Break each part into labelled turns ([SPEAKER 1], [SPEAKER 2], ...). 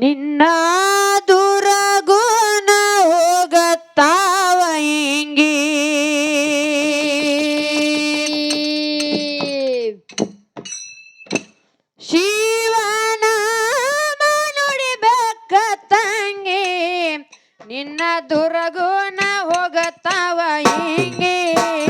[SPEAKER 1] ನಿನ್ನ ದುರಗುಣ ಹೋಗತ್ತಾವ ಇಂಗಿ. ಶಿವನ ಬೆಕ್ಕ ತಂಗಿ ನಿನ್ನ ದುರಗುಣ ಹೋಗತ್ತಾವ ಇಂಗಿ.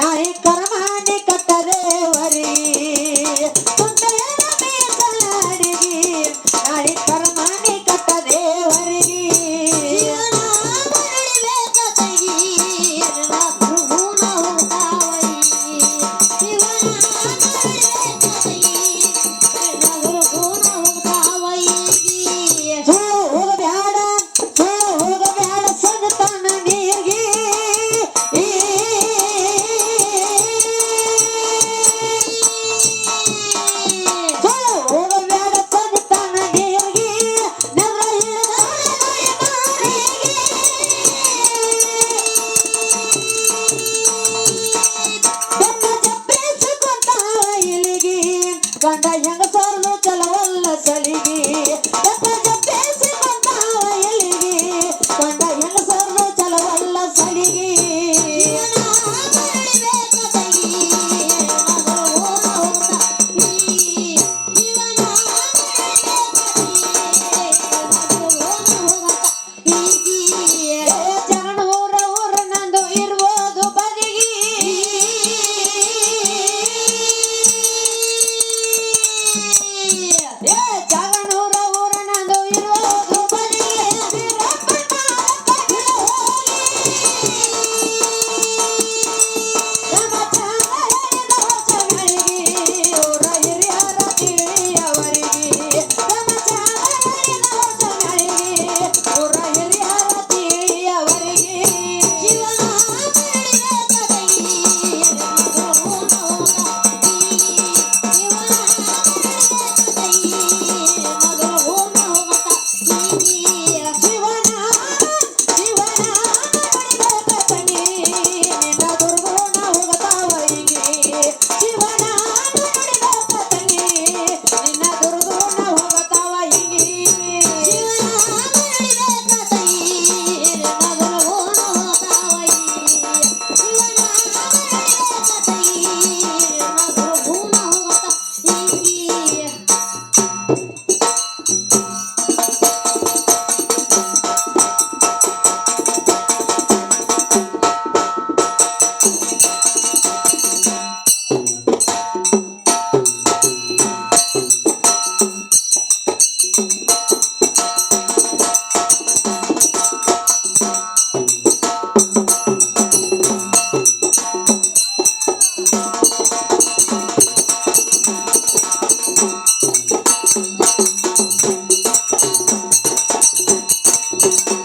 [SPEAKER 1] నా ఏ కర్మ సంసారంలో చలవల్ల చలిగి
[SPEAKER 2] Thank you.